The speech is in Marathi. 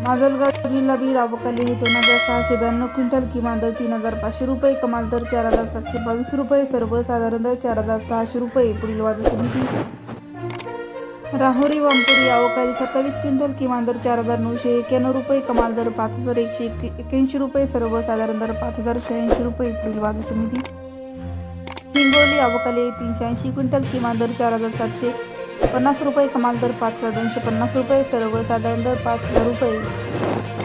माजलगाव जिल्हा बीड आवक हे दोन हजार सहाशे ब्याण्णव क्विंटल किमान दर तीन हजार पाचशे रुपये कमाल दर चार हजार सातशे बावीस रुपये सर्वसाधारण दर चार हजार सहाशे रुपये पुढील वाद समिती. राहुरी वामपुरी आवकाली सत्तावीस क्विंटल किमान दर चार हजार नऊशे एक्याण्णव रुपये कमाल दर पाच हजार एकशे एक्याऐंशी रुपये सर्वसाधारण दर पाच हजार शहाऐंशी रुपये पुढील वाद समिती. हिंगोली अवकाली तीनशे ऐंशी क्विंटल किमान दर चार हजार सातशे पन्नास रुपये कमाल दर पाच हजार दोनशे पन्नास रुपये सर्वसाधारण दर पाच हजार रुपये.